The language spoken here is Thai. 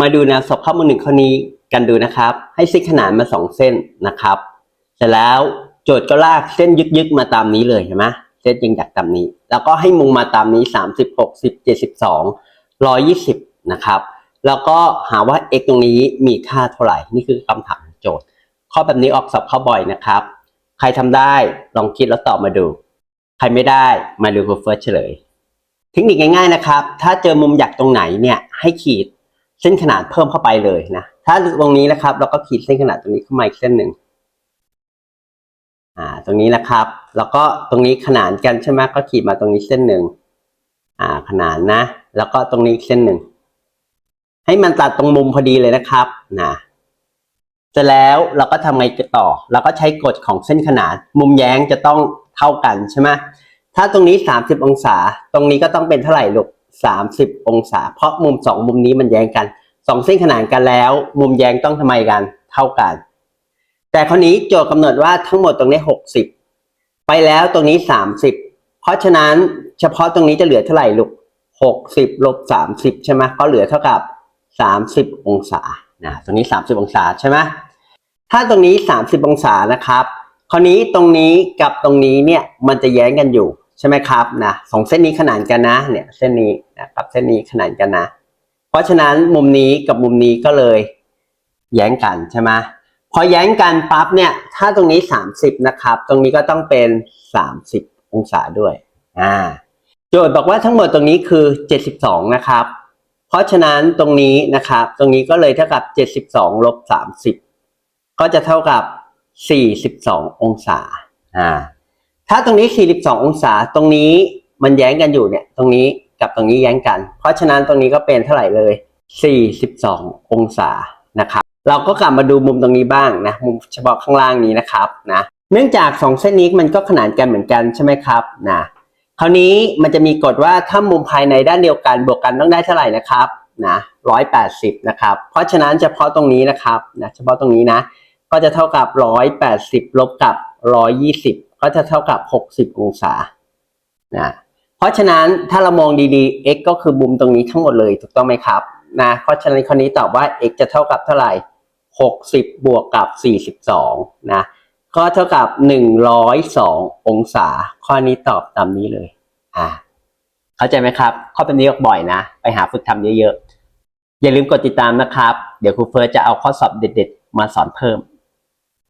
มาดูแนวสอบข้อมูลหนึ่งข้อนี้กันดูนะครับ ให้เส้นขนานมาสองเส้นนะครับเสร็จแล้วโจทย์ก็ลากเส้นยึกๆมาตามนี้เลยเห็นไหมเส้นยิงจากตามนี้ แล้วก็ให้มุมมาตามนี้สามสิบหกสิบเจ็ดสิบสองร้อยยี่สิบนะครับ แล้วก็หาว่า x ตรงนี้มีค่าเท่าไหร่ นี่คือคำถามโจทย์ ข้อแบบนี้ออกสอบข้าบ่อยนะครับ ใครทำได้ลองคิดแล้วตอบมาดู ใครไม่ได้มาดูครูเฟิร์สเฉลย เทคนิคง่ายๆนะครับ ถ้าเจอมุมหยักตรงไหนเนี่ยให้ขีด เส้นขนาดเพิ่มเข้าไปเลยนะ ถ้าตรงนี้นะครับ เราก็ขีดเส้นขนาดตรงนี้เข้ามาอีกเส้นหนึ่งอ่า ตรงนี้นะครับ แล้วก็ตรงนี้ขนานกันใช่ไหมก็ขีดมาตรงนี้เส้นหนึ่งอ่า ขนานนะ แล้วก็ตรงนี้อีกเส้นหนึ่ง ให้มันตัดตรงมุมพอดีเลยนะครับนะเสร็จแล้วเราก็ทำไงต่อ เราก็ใช้กฎของเส้นขนาน มุมแย้งจะต้องเท่ากันใช่ไหมถ้าตรงนี้ 30 องศา ตรงนี้ก็ต้องเป็นเท่าไหร่ลูก 30 องศา เพราะมุมสองมุมนี้มันแย้งกันสองเส้นขนานกันแล้ว มุมแย้งต้องทำไมกันเท่ากัน แต่คราวนี้โจทย์กำหนดว่าทั้งหมดตรงนี้ 60 ไปแล้วตรงนี้ 30 เพราะฉะนั้นเฉพาะตรงนี้จะเหลือเท่าไหร่ลูก60ลบ30 ใช่ไหมก็เหลือเท่ากับ 30 องศานะตรงนี้ 30 องศาใช่ไหมถ้าตรงนี้ 30 องศานะครับ คราวนี้ตรงนี้กับตรงนี้เนี่ยมันจะแย้งกันอยู่ ใช่ไหมครับนะสองเส้นนี้ขนานกันนะเนี่ยเส้นนี้นะกับเส้นนี้ขนานกันนะ เพราะฉะนั้นมุมนี้กับมุมนี้ก็เลย แย้งกันใช่ไหมพอแย้งกันปั๊บเนี่ยถ้าตรงนี้ 30นะครับตรงนี้ก็ต้องเป็น 30 องศาด้วยอ่าโจทย์บอกว่าทั้งหมดตรงนี้คือ 72 นะครับ เพราะฉะนั้นตรงนี้นะครับ ตรงนี้ก็เลยเท่ากับ 72ลบ30 ก็จะเท่ากับ 42 องศาอ่า ถ้าตรงนี้ 42 องศา ตรงนี้มันแย้งกันอยู่เนี่ย ตรงนี้กับตรงนี้แย้งกัน เพราะฉะนั้นตรงนี้ก็เป็นเท่าไหร่เลย 42 องศานะครับ เราก็กลับมาดูมุมตรงนี้บ้างนะ มุมเฉพาะข้างล่างนี้นะครับนะ เนื่องจาก 2 เส้นนี้มันก็ขนานกันเหมือนกันใช่ไหมครับนะ คราวนี้มันจะมีกฎว่าถ้ามุมภายในด้านเดียวกันบวกกันต้องได้เท่าไหร่นะครับนะร้อยแปดสิบนะครับ เพราะฉะนั้นเฉพาะตรงนี้นะครับนะ เฉพาะตรงนี้นะ ก็จะเท่ากับร้อยแปดสิบลบกับร้อยยี่สิบ ก็จะเท่ากับหกสิบองศานะเพราะฉะนั้นถ้าเรามองดีๆ x ก็คือมุมตรงนี้ทั้งหมดเลยถูกต้องไหมครับนะเพราะฉะนั้นข้อนี้ตอบว่า x จะเท่ากับเท่าไหร่หกสิบวกกับสี่สิบสองนะก็เท่ากับ 102 องศา ข้อนี้ตอบตามนี้เลยอ่าเข้าใจไหมครับ ข้อเป็นนี้ออกบ่อยนะ ไปหาฝึกทำเยอะๆ อย่าลืมกดติดตามนะครับ เดี๋ยวครูเฟิร์สจะเอาข้อสอบเด็ดๆ มาสอนเพิ่ม